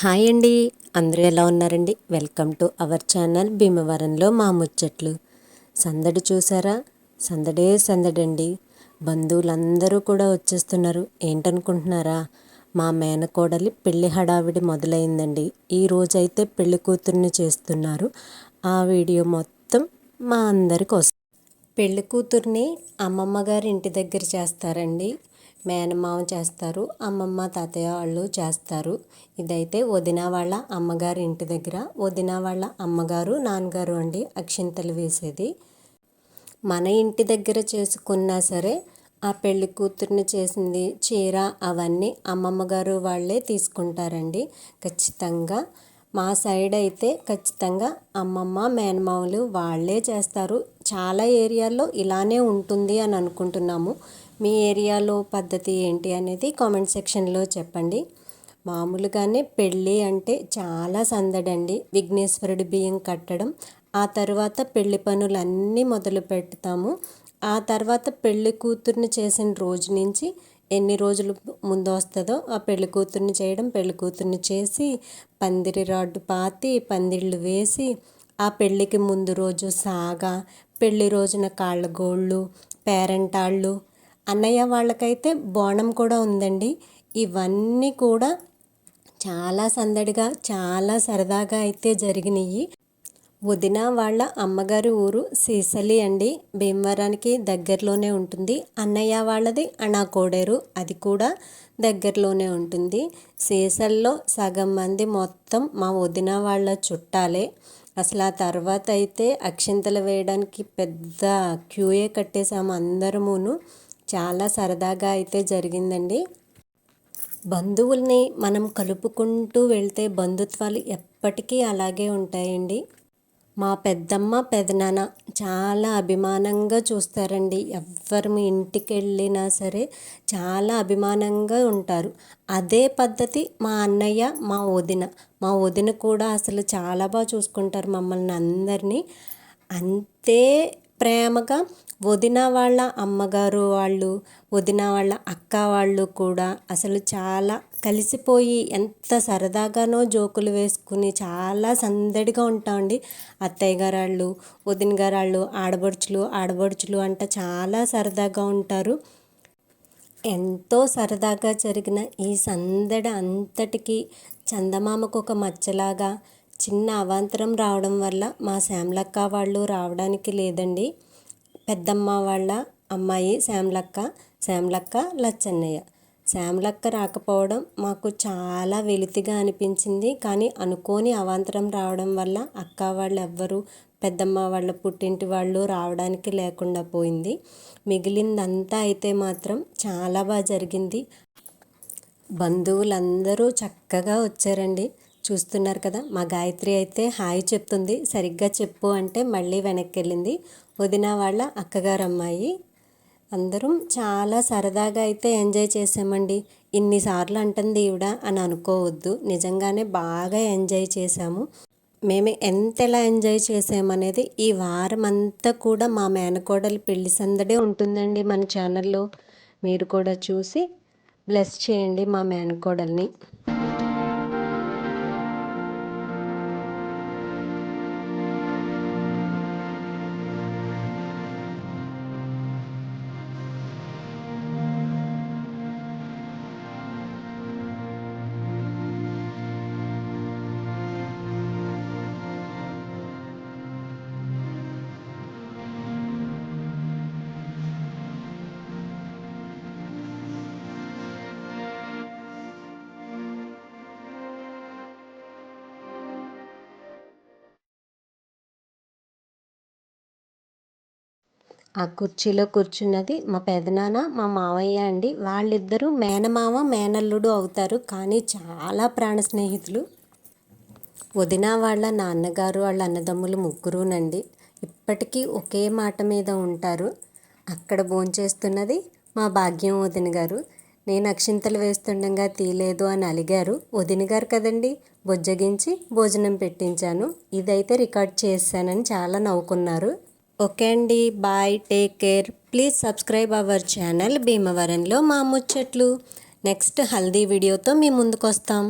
Hi అండి. అందరూ ఎలా ఉన్నారండి? వెల్కమ్ టు అవర్ ఛానల్ భీమవరంలో మా ముచ్చట్లు. సందడి చూసారా? సందడే సందడండి. బంధువులందరూ కూడా వచ్చేస్తున్నారు. ఏంటనుకుంటున్నారా? మా మేనకోడలి పెళ్ళి హడావిడి మొదలైందండి. ఈ రోజైతే పెళ్ళి కూతుర్ని చేస్తున్నారు. ఆ వీడియో మొత్తం మా అందరి కోసం పెళ్ళి కూతుర్ని అమ్మమ్మ గారి ఇంటి దగ్గర చేస్తారండి. మేనమామ చేస్తారు అమ్మమ్మ తాతయ్య వాళ్ళు చేస్తారు. ఇదైతే వదిన వాళ్ళ అమ్మగారి ఇంటి దగ్గర. వదిన వాళ్ళ అమ్మగారు నాన్నగారు అండి అక్షింతలు వేసేది. మన ఇంటి దగ్గర చేసుకున్నా సరే ఆ పెళ్ళి కూతుర్ని చేసింది చీర అవన్నీ అమ్మమ్మ గారు వాళ్ళే తీసుకుంటారండి. ఖచ్చితంగా మా సైడ్ అయితే ఖచ్చితంగా అమ్మమ్మ మేనమామలు వాళ్ళే చేస్తారు. చాలా ఏరియాల్లో ఇలానే ఉంటుంది అని అనుకుంటున్నాము. మీ ఏరియాలో పద్ధతి ఏంటి అనేది కామెంట్ సెక్షన్లో చెప్పండి. మామూలుగానే పెళ్ళి అంటే చాలా సందడండి. విఘ్నేశ్వరుడి బియ్యం కట్టడం ఆ తర్వాత పెళ్ళి పనులన్నీ మొదలు పెడతాము. ఆ తర్వాత పెళ్ళి కూతుర్ని చేసిన రోజు నుంచి ఎన్ని రోజులు ముందు వస్తుందో ఆ పెళ్ళి కూతుర్ని చేయడం పెళ్ళి కూతుర్ని చేసి పందిరి రాడ్డు పాతి పందిళ్ళు వేసి ఆ పెళ్ళికి ముందు రోజు సాగా పెళ్ళి రోజున కాళ్ళగోళ్ళు పేరంటాళ్ళు అన్నయ్య వాళ్ళకైతే బోనం కూడా ఉందండి. ఇవన్నీ కూడా చాలా సందడిగా చాలా సరదాగా అయితే జరిగినాయి వదిన వాళ్ళ అమ్మగారి ఊరు సీసలి అండి. భీమవరానికి దగ్గరలోనే ఉంటుంది. అన్నయ్య వాళ్ళది అనాకోడేరు అది కూడా దగ్గరలోనే ఉంటుంది. సీసల్లో సగం మంది మొత్తం మా వదిన వాళ్ళ చుట్టాలే. అసలు ఆ తర్వాత అయితే అక్షింతలు వేయడానికి పెద్ద క్యూయే కట్టేసాము అందరమును. చాలా సరదాగా అయితే జరిగిందండి. బంధువుల్ని మనం కలుపుకుంటూ వెళ్తే బంధుత్వాలు ఎప్పటికీ అలాగే ఉంటాయండి. మా పెద్దమ్మ పెదనాన్న చాలా అభిమానంగా చూస్తారండి. ఎవ్వరు మీ ఇంటికి వెళ్ళినా సరే చాలా అభిమానంగా ఉంటారు. అదే పద్ధతి మా అన్నయ్య మా వదిన. మా వదిన కూడా అసలు చాలా బాగా చూసుకుంటారు మమ్మల్ని అందరినీ. అంతే ప్రేమగా వదిన వాళ్ళ అమ్మగారు వాళ్ళు వదిన వాళ్ళ అక్క వాళ్ళు కూడా అసలు చాలా కలిసిపోయి ఎంత సరదాగానో జోకులు వేసుకుని చాలా సందడిగా ఉంటామండి. అత్తయ్య గారాళ్ళు వదిన గారాళ్ళు ఆడబడుచులు ఆడబడుచులు అంట చాలా సరదాగా ఉంటారు. ఎంతో సరదాగా జరిగిన ఈ సందడి అంతటికి చందమామకు ఒక మచ్చలాగా చిన్న అవాంతరం రావడం వల్ల మా శ్యామలక్క వాళ్ళు రావడానికి లేదండి. పెద్దమ్మ వాళ్ళ అమ్మాయి శ్యామలక్క శ్యామలక్క లచ్చన్నయ్య. శ్యామలక్క రాకపోవడం మాకు చాలా వెలితిగా అనిపించింది. కానీ అనుకోని అవాంతరం రావడం వల్ల అక్క వాళ్ళు ఎవ్వరు పెద్దమ్మ వాళ్ళ పుట్టింటి వాళ్ళు రావడానికి లేకుండా పోయింది. మిగిలిందంతా అయితే మాత్రం చాలా బాగా జరిగింది. బంధువులందరూ చక్కగా వచ్చారండి. చూస్తున్నారు కదా మా గాయత్రి అయితే హాయ్ చెప్తుంది. సరిగ్గా చెప్పు అంటే మళ్ళీ వెనక్కి వెళ్ళింది వదిన వాళ్ళ అక్కగారు అమ్మాయి అందరం చాలా సరదాగా అయితే ఎంజాయ్ చేసామండి ఇన్నిసార్లు అంటుంది ఈవిడ అని అనుకోవద్దు. నిజంగానే బాగా ఎంజాయ్ చేసాము మేము ఎంత ఎలా ఎంజాయ్ చేసామనేది ఈ వారం అంతా కూడా మా మేనకోడలు పెళ్ళి సందడే ఉంటుందండి మన ఛానల్లో. మీరు కూడా చూసి బ్లెస్ చేయండి మా మేనకోడల్ని. ఆ కుర్చీలో కూర్చున్నది మా పెదనాన్న మా మావయ్య అండి. వాళ్ళిద్దరూ మేనమామ మేనల్లుడు అవుతారు. కానీ చాలా ప్రాణ స్నేహితులు. వదిన వాళ్ళ నాన్నగారు వాళ్ళ అన్నదమ్ములు ముగ్గురునండి. ఇప్పటికీ ఒకే మాట మీద ఉంటారు. అక్కడ భోంచేస్తున్నది మా భాగ్యం వదిన గారు. నేను అక్షింతలు వేస్తుండగా తీయలేదు అని అలిగారు. వదిన గారు కదండి బొజ్జగించి భోజనం పెట్టించాను. ఇదైతే రికార్డ్ చేశానని చాలా నవ్వుకున్నారు. ఓకే అండి. Bye take care. Please subscribe our channel భీమవరంలో మా ముచ్చట్లు. నెక్స్ట్ హల్దీ వీడియోతో మీ ముందుకు వస్తాం